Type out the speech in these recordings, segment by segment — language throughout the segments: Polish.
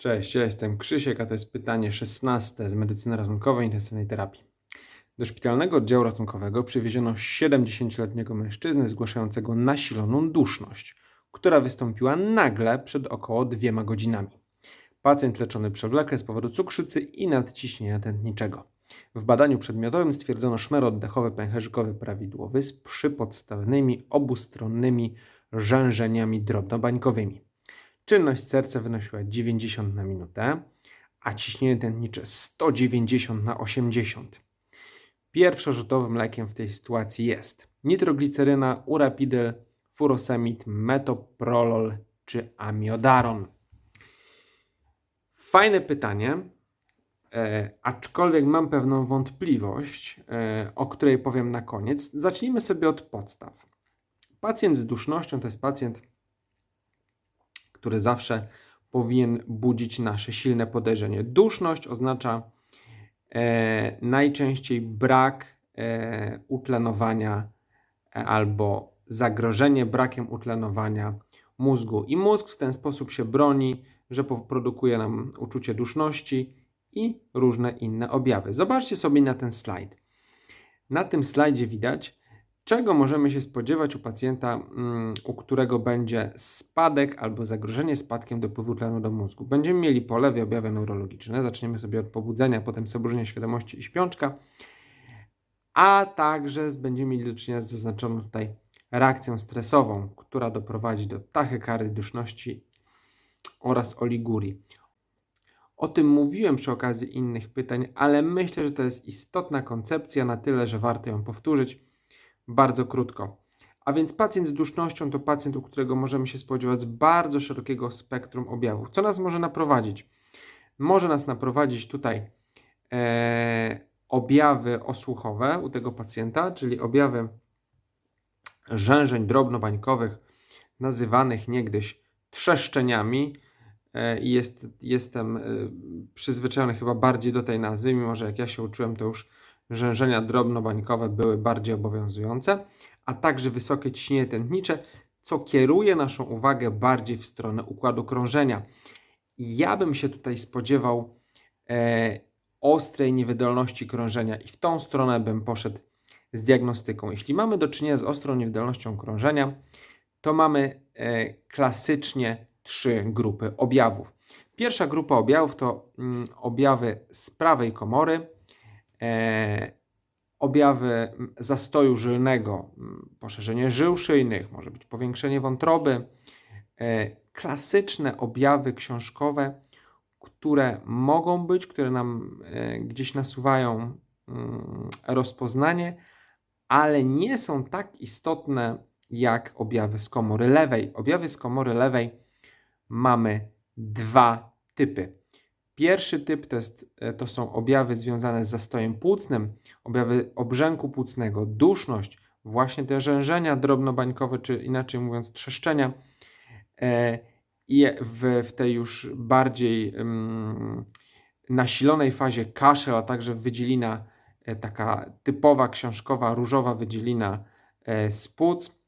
Cześć, ja jestem Krzysiek, a to jest pytanie 16 z medycyny ratunkowej intensywnej terapii. Do szpitalnego oddziału ratunkowego przywieziono 70-letniego mężczyznę zgłaszającego nasiloną duszność, która wystąpiła nagle przed około dwiema godzinami. Pacjent leczony przewlekle z powodu cukrzycy i nadciśnienia tętniczego. W badaniu przedmiotowym stwierdzono szmer oddechowy pęcherzykowy prawidłowy z przypodstawnymi obustronnymi rzężeniami drobnobańkowymi. Czynność serca wynosiła 90 na minutę, a ciśnienie tętnicze 190 na 80. Pierwszorzutowym lekiem w tej sytuacji jest nitrogliceryna, urapidel, furosemid, metoprolol czy amiodaron. Fajne pytanie, e, aczkolwiek mam pewną wątpliwość, e, o której powiem na koniec. Zacznijmy sobie od podstaw. Pacjent z dusznością to jest pacjent, który zawsze powinien budzić nasze silne podejrzenie. Duszność oznacza e, najczęściej brak e, utlenowania e, albo zagrożenie brakiem utlenowania mózgu. I mózg w ten sposób się broni, że produkuje nam uczucie duszności i różne inne objawy. Zobaczcie sobie na ten slajd. Na tym slajdzie widać, czego możemy się spodziewać u pacjenta, mm, u którego będzie spadek albo zagrożenie spadkiem dopływu tlenu do mózgu. Będziemy mieli po lewej objawy neurologiczne. Zaczniemy sobie od pobudzenia, potem zaburzenia świadomości i śpiączka, a także będziemy mieli do czynienia z zaznaczoną tutaj reakcją stresową, która doprowadzi do tachykardy, duszności oraz oligurii. O tym mówiłem przy okazji innych pytań, ale myślę, że to jest istotna koncepcja na tyle, że warto ją powtórzyć bardzo krótko. A więc pacjent z dusznością to pacjent, u którego możemy się spodziewać bardzo szerokiego spektrum objawów. Co nas może naprowadzić? Może nas naprowadzić tutaj e, objawy osłuchowe u tego pacjenta, czyli objawy rzężeń drobnobańkowych, nazywanych niegdyś trzeszczeniami. E, jest, jestem e, przyzwyczajony chyba bardziej do tej nazwy, mimo że jak ja się uczyłem, to już rzężenia drobnobańkowe były bardziej obowiązujące, a także wysokie ciśnienie tętnicze, co kieruje naszą uwagę bardziej w stronę układu krążenia. Ja bym się tutaj spodziewał e, ostrej niewydolności krążenia i w tą stronę bym poszedł z diagnostyką. Jeśli mamy do czynienia z ostrą niewydolnością krążenia, to mamy e, klasycznie trzy grupy objawów. Pierwsza grupa objawów to mm, objawy z prawej komory, objawy mm, zastoju żylnego, poszerzenie żył szyjnych, może być powiększenie wątroby, e, klasyczne objawy książkowe, które mogą być, które nam e, gdzieś nasuwają mm, rozpoznanie, ale nie są tak istotne jak objawy z komory lewej. Objawy z komory lewej mamy dwa typy. Pierwszy typ to, jest, e, to są objawy związane z zastojem płucnym, objawy obrzęku płucnego, duszność, właśnie te rzężenia drobnobańkowe, czy inaczej mówiąc trzeszczenia. E, I w, w tej już bardziej mm, nasilonej fazie kaszel, a także wydzielina, e, taka typowa książkowa różowa wydzielina z płuc.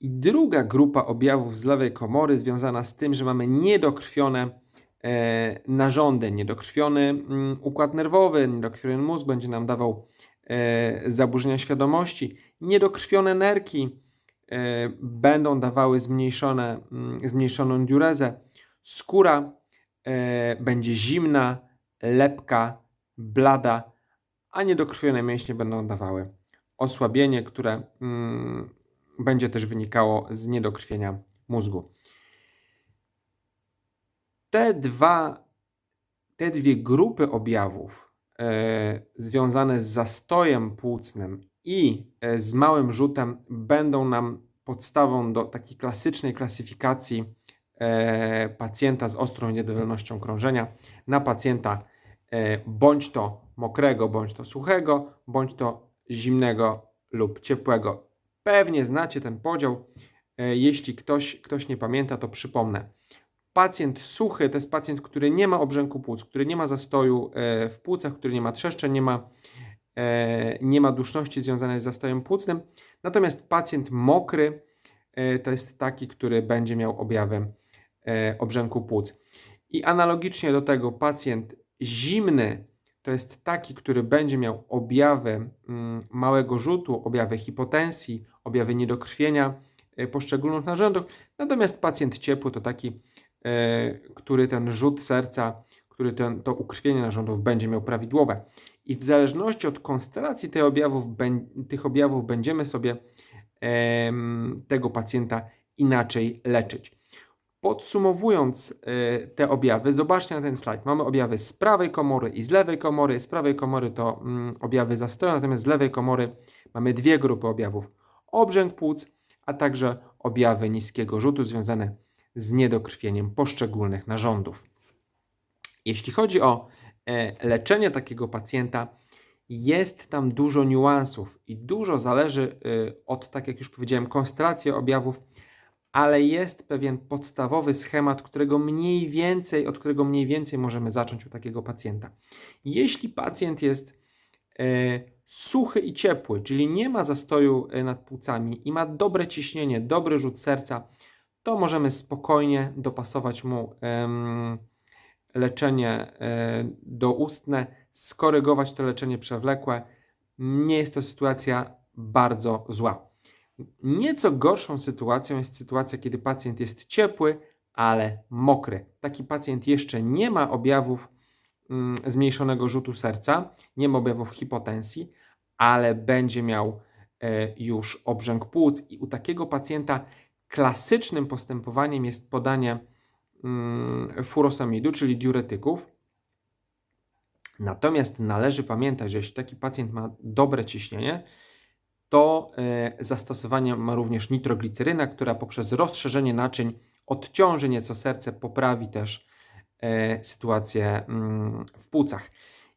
I druga grupa objawów z lewej komory związana z tym, że mamy niedokrwione narządy, niedokrwiony mm, układ nerwowy, niedokrwiony mózg będzie nam dawał e, zaburzenia świadomości, niedokrwione nerki e, będą dawały zmniejszone, mm, zmniejszoną diurezę, skóra e, będzie zimna, lepka, blada, a niedokrwione mięśnie będą dawały osłabienie, które mm, będzie też wynikało z niedokrwienia mózgu. Te dwa, te dwie grupy objawów e, związane z zastojem płucnym i e, z małym rzutem będą nam podstawą do takiej klasycznej klasyfikacji e, pacjenta z ostrą niewydolnością krążenia na pacjenta bądź to mokrego, bądź to suchego, bądź to zimnego lub ciepłego. Pewnie znacie ten podział. Jeśli ktoś, ktoś nie pamięta, to przypomnę. Pacjent suchy to jest pacjent, który nie ma obrzęku płuc, który nie ma zastoju e, w płucach, który nie ma trzeszczeń, nie ma, e, nie ma duszności związanej z zastojem płucnym. Natomiast pacjent mokry e, to jest taki, który będzie miał objawy obrzęku płuc. I analogicznie do tego pacjent zimny to jest taki, który będzie miał objawy mm, małego rzutu, objawy hipotensji, objawy niedokrwienia poszczególnych narządów. Natomiast pacjent ciepły to taki, który ten rzut serca, który ten, to ukrwienie narządów będzie miał prawidłowe. I w zależności od konstelacji tych objawów, tych objawów będziemy sobie tego pacjenta inaczej leczyć. Podsumowując e, te objawy, zobaczcie na ten slajd. Mamy objawy z prawej komory i z lewej komory. Z prawej komory to mm, objawy zastoju, natomiast z lewej komory mamy dwie grupy objawów. Obrzęk płuc, a także objawy niskiego rzutu związane z niedokrwieniem poszczególnych narządów. Jeśli chodzi o e, leczenie takiego pacjenta, jest tam dużo niuansów i dużo zależy e, od, tak jak już powiedziałem, konstelacji objawów, ale jest pewien podstawowy schemat, którego mniej więcej, od którego mniej więcej możemy zacząć u takiego pacjenta. Jeśli pacjent jest e, suchy i ciepły, czyli nie ma zastoju nad płucami i ma dobre ciśnienie, dobry rzut serca, to możemy spokojnie dopasować mu leczenie e, doustne, skorygować to leczenie przewlekłe. Nie jest to sytuacja bardzo zła. Nieco gorszą sytuacją jest sytuacja, kiedy pacjent jest ciepły, ale mokry. Taki pacjent jeszcze nie ma objawów mm, zmniejszonego rzutu serca, nie ma objawów hipotensji, ale będzie miał e, już obrzęk płuc i u takiego pacjenta klasycznym postępowaniem jest podanie mm, furosamidu, czyli diuretyków. Natomiast należy pamiętać, że jeśli taki pacjent ma dobre ciśnienie, to e, zastosowanie ma również nitrogliceryna, która poprzez rozszerzenie naczyń odciąży nieco serce, poprawi też e, sytuację mm, w płucach.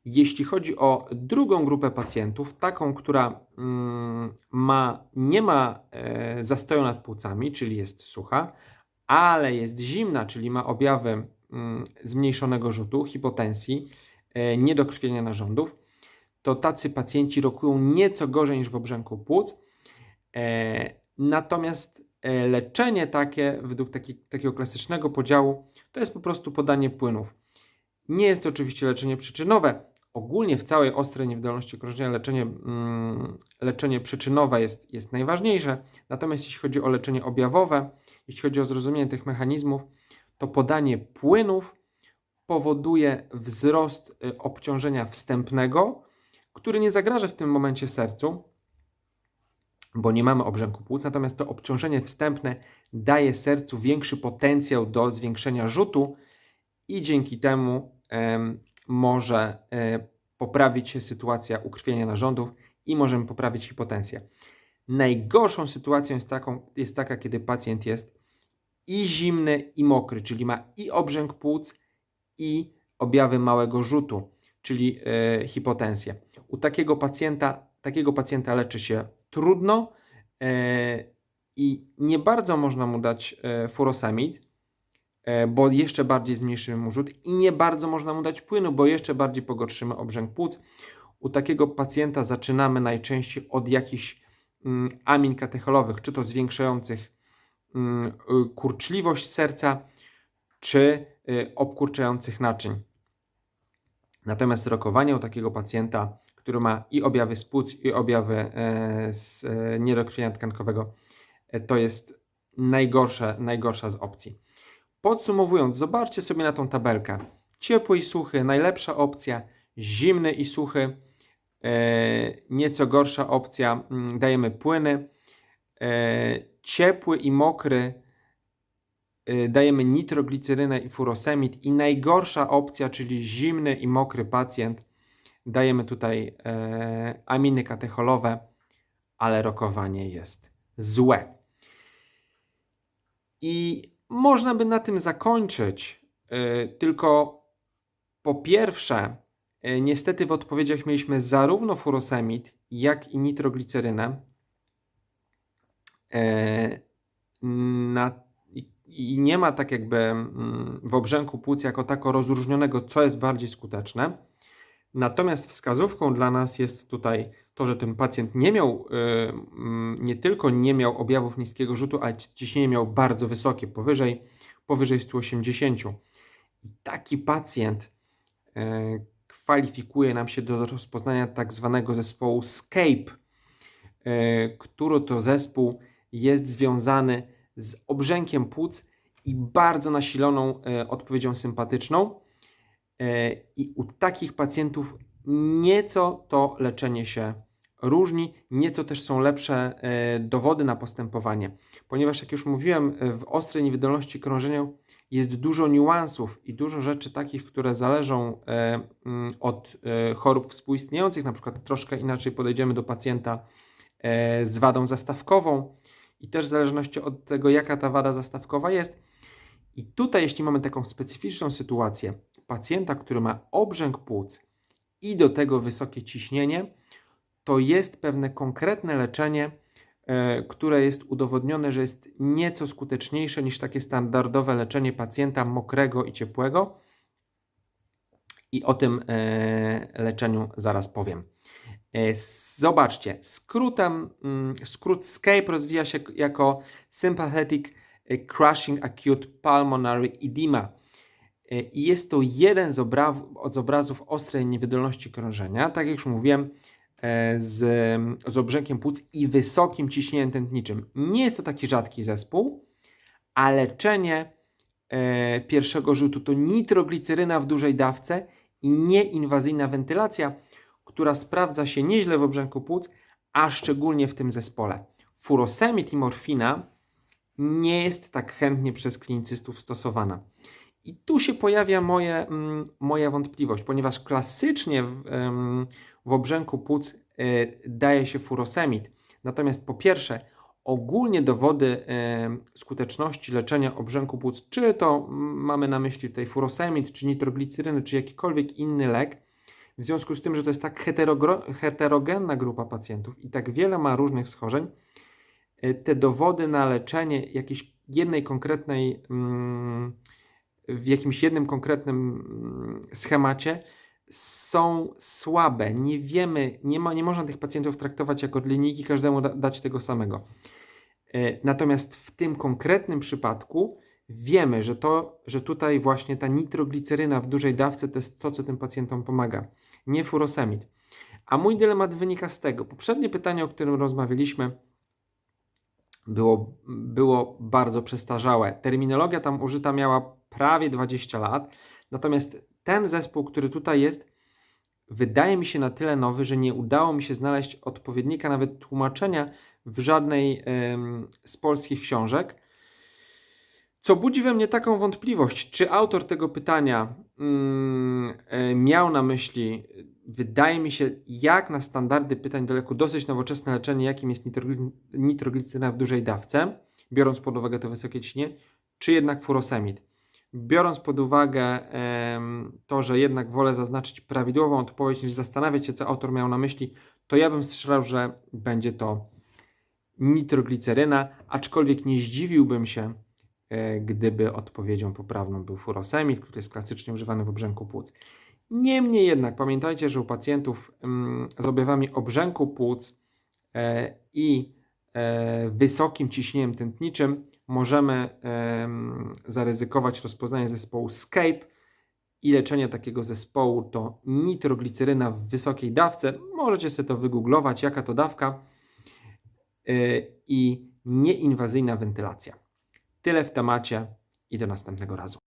Jeśli chodzi o drugą grupę pacjentów, taką, która mm, ma, nie ma e, zastoju nad płucami, czyli jest sucha, ale jest zimna, czyli ma objawy mm, zmniejszonego rzutu, hipotensji, niedokrwienia narządów, to tacy pacjenci rokują nieco gorzej niż w obrzęku płuc. E, natomiast e, leczenie takie, według taki, takiego klasycznego podziału, to jest po prostu podanie płynów. Nie jest to oczywiście leczenie przyczynowe. Ogólnie w całej ostrej niewydolności krążenia leczenie, mm, leczenie przyczynowe jest, jest najważniejsze. Natomiast jeśli chodzi o leczenie objawowe, jeśli chodzi o zrozumienie tych mechanizmów, to podanie płynów powoduje wzrost y, obciążenia wstępnego, który nie zagraża w tym momencie sercu, bo nie mamy obrzęku płuc, natomiast to obciążenie wstępne daje sercu większy potencjał do zwiększenia rzutu i dzięki temu może e, poprawić się sytuacja ukrwienia narządów i możemy poprawić hipotensję. Najgorszą sytuacją jest, taką, jest taka, kiedy pacjent jest i zimny, i mokry, czyli ma i obrzęk płuc, i objawy małego rzutu, czyli e, hipotensję. U takiego pacjenta, takiego pacjenta leczy się trudno e, i nie bardzo można mu dać e, furosemid, bo jeszcze bardziej zmniejszymy mu rzut i nie bardzo można mu dać płynu, bo jeszcze bardziej pogorszymy obrzęk płuc. U takiego pacjenta zaczynamy najczęściej od jakichś mm, amin katecholowych, czy to zwiększających mm, kurczliwość serca, czy y, obkurczających naczyń. Natomiast rokowanie u takiego pacjenta który ma i objawy płuc, i objawy e, z e, niedokrwienia tkankowego, e, to jest najgorsze, najgorsza z opcji. Podsumowując, zobaczcie sobie na tą tabelkę. Ciepły i suchy, najlepsza opcja, zimny i suchy, nieco gorsza opcja, mm, dajemy płyny, ciepły i mokry, dajemy nitroglicerynę i furosemid. I najgorsza opcja, czyli zimny i mokry pacjent, Dajemy tutaj e, aminy katecholowe, ale rokowanie jest złe. I można by na tym zakończyć, e, tylko po pierwsze, e, niestety w odpowiedziach mieliśmy zarówno furosemid, jak i nitroglicerynę. I, I nie ma tak jakby mm, w obrzęku płuc jako tako rozróżnionego, co jest bardziej skuteczne. Natomiast wskazówką dla nas jest tutaj to, że ten pacjent nie miał, y, mm, nie tylko nie miał objawów niskiego rzutu, ale ciśnienie miał bardzo wysokie, powyżej, powyżej 180. I taki pacjent e, kwalifikuje nam się do rozpoznania tak zwanego zespołu SCAPE, e, który to zespół jest związany z obrzękiem płuc i bardzo nasiloną odpowiedzią sympatyczną. I u takich pacjentów nieco to leczenie się różni, nieco też są lepsze e, dowody na postępowanie, ponieważ jak już mówiłem, w ostrej niewydolności krążenia jest dużo niuansów i dużo rzeczy takich, które zależą e, mm, od e, chorób współistniejących, na przykład troszkę inaczej podejdziemy do pacjenta z wadą zastawkową i też w zależności od tego, jaka ta wada zastawkowa jest. I tutaj, jeśli mamy taką specyficzną sytuację pacjenta, który ma obrzęk płuc i do tego wysokie ciśnienie, to jest pewne konkretne leczenie, e, które jest udowodnione, że jest nieco skuteczniejsze niż takie standardowe leczenie pacjenta mokrego i ciepłego. I o tym e, leczeniu zaraz powiem. E, Zobaczcie, skrótem, mm, skrót SCAPE rozwija się jako Sympathetic Crushing Acute Pulmonary Edema. I jest to jeden z, z obrazów ostrej niewydolności krążenia. Tak jak już mówiłem, z, z obrzękiem płuc i wysokim ciśnieniem tętniczym. Nie jest to taki rzadki zespół, a leczenie e, pierwszego rzutu to nitrogliceryna w dużej dawce i nieinwazyjna wentylacja, która sprawdza się nieźle w obrzęku płuc, a szczególnie w tym zespole. Furosemid i morfina nie jest tak chętnie przez klinicystów stosowana. I tu się pojawia moje, mm, moja wątpliwość, ponieważ klasycznie w, w obrzęku płuc e, daje się furosemid. Natomiast po pierwsze, ogólnie dowody e, skuteczności leczenia obrzęku płuc, czy to mamy na myśli tutaj furosemid, czy nitrogliceryny, czy jakikolwiek inny lek, w związku z tym, że to jest tak heterogenna grupa pacjentów i tak wiele ma różnych schorzeń, e, te dowody na leczenie jakiejś jednej konkretnej, mm, w jakimś jednym konkretnym mm, schemacie są słabe. Nie wiemy, nie, ma, nie można tych pacjentów traktować jako linijki, każdemu da, dać tego samego. E, Natomiast w tym konkretnym przypadku wiemy, że to, że tutaj właśnie ta nitrogliceryna w dużej dawce to jest to, co tym pacjentom pomaga, nie furosemid. A mój dylemat wynika z tego. Poprzednie pytanie, o którym rozmawialiśmy, było, było bardzo przestarzałe. Terminologia tam użyta miała prawie 20 lat, natomiast ten zespół, który tutaj jest, wydaje mi się na tyle nowy, że nie udało mi się znaleźć odpowiednika, nawet tłumaczenia w żadnej em, z polskich książek. Co budzi we mnie taką wątpliwość, czy autor tego pytania e, miał na myśli, wydaje mi się, jak na standardy pytań do leku dosyć nowoczesne leczenie, jakim jest nitrogli- nitrogliceryna w dużej dawce, biorąc pod uwagę to wysokie ciśnienie, czy jednak furosemid. Biorąc pod uwagę to, że jednak wolę zaznaczyć prawidłową odpowiedź, niż zastanawiać się, co autor miał na myśli, to ja bym strzelał, że będzie to nitrogliceryna, aczkolwiek nie zdziwiłbym się, e, gdyby odpowiedzią poprawną był furosemid, który jest klasycznie używany w obrzęku płuc. Niemniej jednak pamiętajcie, że u pacjentów mm, z objawami obrzęku płuc e, i e, wysokim ciśnieniem tętniczym możemy em, zaryzykować rozpoznanie zespołu SCAPE i leczenie takiego zespołu to nitrogliceryna w wysokiej dawce. Możecie sobie to wygooglować, jaka to dawka y, i nieinwazyjna wentylacja. Tyle w temacie i do następnego razu.